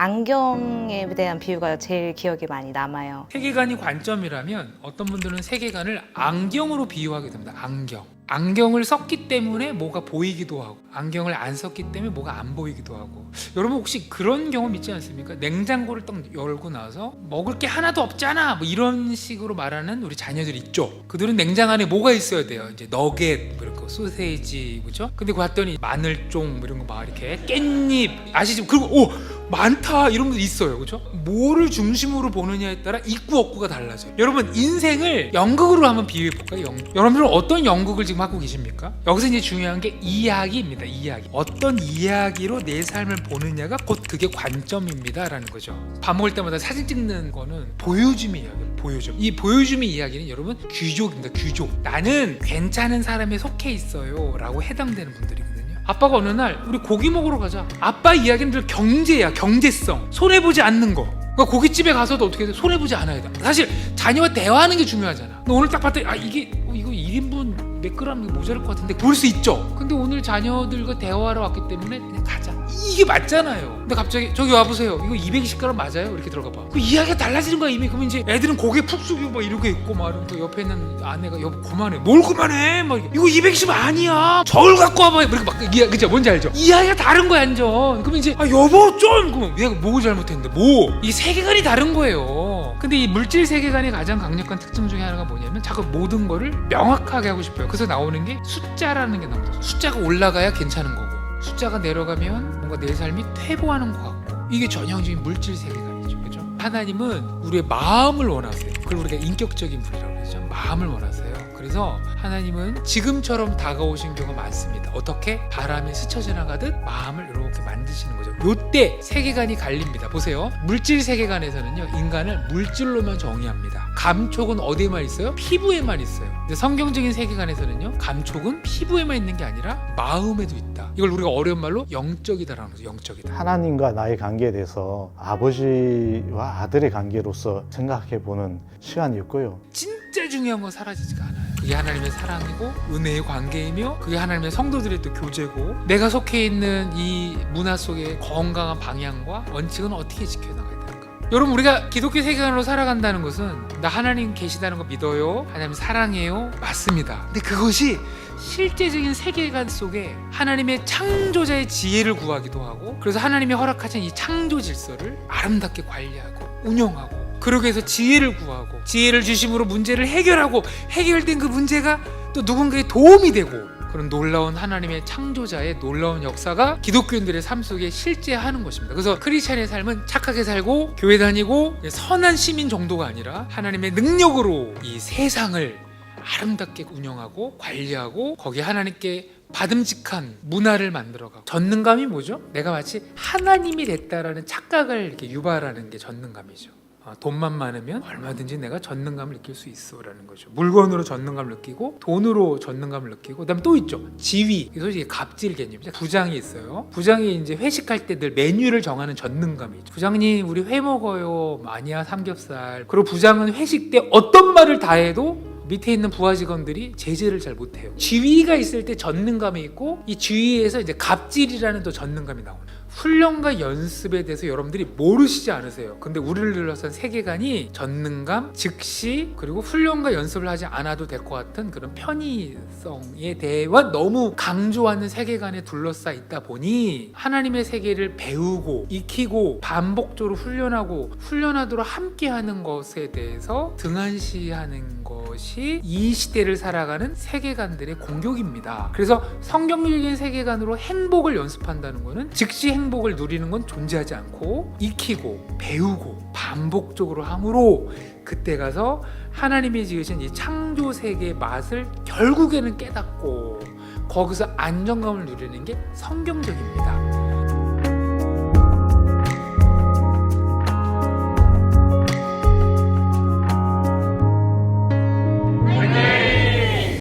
안경에 대한 비유가 제일 기억에 많이 남아요. 세계관이 관점이라면 어떤 분들은 세계관을 안경으로 비유하게 됩니다. 안경. 안경을 썼기 때문에 뭐가 보이기도 하고 안경을 안 썼기 때문에 뭐가 안 보이기도 하고 여러분 혹시 그런 경험 있지 않습니까? 냉장고를 딱 열고 나서 먹을 게 하나도 없잖아 뭐 이런 식으로 말하는 우리 자녀들 있죠. 그들은 냉장 안에 뭐가 있어야 돼요? 이제 너겟 뭐 이런 거 소세지 그죠? 근데 그 봤더니 마늘종 뭐 이런 거 막 이렇게 깻잎 아시죠? 그리고 오 많다 이런 분들 있어요. 그죠? 뭐를 중심으로 보느냐에 따라 있고 없고가 달라져요. 여러분 인생을 연극으로 한번 비유해 볼까요? 연극. 여러분들은 어떤 연극을 지금 하고 계십니까? 여기서 이제 중요한 게 이야기입니다. 이야기. 어떤 이야기로 내 삶을 보느냐가 곧 그게 관점입니다 라는 거죠. 밥 먹을 때마다 사진 찍는 거는 보여줌이 이야기예요. 보여줌. 이 보여줌의 이야기는 여러분 귀족입니다. 귀족. 나는 괜찮은 사람에 속해 있어요. 라고 해당되는 분들이거든요 아빠가 어느 날 우리 고기 먹으러 가자. 아빠 이야기는 늘 경제야, 경제성. 손해 보지 않는 거. 그러니까 고깃집에 가서도 어떻게 돼? 손해 보지 않아야 돼. 사실 자녀와 대화하는 게 중요하잖아. 너 오늘 딱 봤더니 아 이게 어, 이거 1인분 몇 그램 모자랄 것 같은데 볼 수 있죠. 근데 오늘 자녀들과 대화하러 왔기 때문에 그냥 가자. 이게 맞잖아요. 근데 갑자기 저기 와 보세요. 이거 220g 맞아요? 이렇게 들어가 봐. 그 이야기가 달라지는 거야 이미. 그러면 이제 애들은 고개 푹 숙이고 막 이러고 있고 막 이러고 옆에 있는 아내가 여보 그만해. 뭘 그만해? 막 이거 210 아니야. 저울 갖고 와봐. 이렇게 막 이야 그죠? 뭔지 알죠? 이야기가 다른 거야 완전. 그러면 이제 아 여보 좀 그러면 내가 뭐 잘못했는데 뭐? 이 세계관이 다른 거예요. 근데 이 물질 세계관의 가장 강력한 특징 중에 하나가 뭐냐면 자꾸 모든 거를 명확하게 하고 싶어요. 그래서 나오는 게 숫자라는 게 나옵니다. 숫자가 올라가야 괜찮은 거고 숫자가 내려가면 뭔가 내 삶이 퇴보하는 것 같고 이게 전형적인 물질 세계관이죠. 그죠? 하나님은 우리의 마음을 원하세요. 그걸 우리가 인격적인 분이라고 그러죠. 마음을 원하세요. 그래서 하나님은 지금처럼 다가오신 경우가 많습니다. 어떻게? 바람에 스쳐 지나가듯 마음을 이렇게 만드시는 거죠. 요때 세계관이 갈립니다. 보세요. 물질 세계관에서는요, 인간을 물질로만 정의합니다. 감촉은 어디에만 있어요? 피부에만 있어요. 근데 성경적인 세계관에서는요, 감촉은 피부에만 있는 게 아니라 마음에도 있다. 이걸 우리가 어려운 말로 영적이다라는 거죠. 영적이다. 하나님과 나의 관계에 대해서 아버지와 아들의 관계로서 생각해 보는 시간이었고요. 진 짜 중요한 건 사라지지가 않아요. 그게 하나님의 사랑이고 은혜의 관계이며 그게 하나님의 성도들의 또 교제고 내가 속해 있는 이 문화 속의 건강한 방향과 원칙은 어떻게 지켜나가야 될까? 여러분 우리가 기독교 세계관으로 살아간다는 것은 나 하나님 계시다는 거 믿어요. 하나님 사랑해요. 맞습니다. 근데 그것이 실제적인 세계관 속에 하나님의 창조자의 지혜를 구하기도 하고 그래서 하나님이 허락하신 이 창조 질서를 아름답게 관리하고 운영하고 그러기 위해서 지혜를 구하고 지혜를 주심으로 문제를 해결하고 해결된 그 문제가 또 누군가의 도움이 되고 그런 놀라운 하나님의 창조자의 놀라운 역사가 기독교인들의 삶 속에 실제 하는 것입니다. 그래서 크리스찬의 삶은 착하게 살고 교회 다니고 선한 시민 정도가 아니라 하나님의 능력으로 이 세상을 아름답게 운영하고 관리하고 거기에 하나님께 받음직한 문화를 만들어가고 전능감이 뭐죠? 내가 마치 하나님이 됐다라는 착각을 이렇게 유발하는 게 전능감이죠. 아, 돈만 많으면 얼마든지 내가 전능감을 느낄 수 있어라는 거죠. 물건으로 전능감을 느끼고 돈으로 전능감을 느끼고 그다음에 또 있죠. 지위. 솔직히 갑질 개념이죠. 부장이 있어요. 부장이 이제 회식할 때 늘 메뉴를 정하는 전능감이 있죠. 부장님 우리 회 먹어요. 아니야 삼겹살. 그리고 부장은 회식 때 어떤 말을 다 해도 밑에 있는 부하 직원들이 제재를 잘 못해요. 지위가 있을 때 전능감이 있고 이 지위에서 이제 갑질이라는 또 전능감이 나오는. 훈련과 연습에 대해서 여러분들이 모르시지 않으세요. 근데 우리를 둘러싼 세계관이 전능감, 즉시 그리고 훈련과 연습을 하지 않아도 될 것 같은 그런 편의성에 대해와 너무 강조하는 세계관에 둘러싸 있다 보니 하나님의 세계를 배우고 익히고 반복적으로 훈련하고 훈련하도록 함께하는 것에 대해서 등한시하는 것이 이 시대를 살아가는 세계관들의 공격입니다. 그래서 성경적인 세계관으로 행복을 연습한다는 것은 즉시 행복을 누리는 건 존재하지 않고 익히고 배우고 반복적으로 함으로 그때 가서 하나님이 지으신 이 창조 세계의 맛을 결국에는 깨닫고 거기서 안정감을 누리는 게 성경적입니다.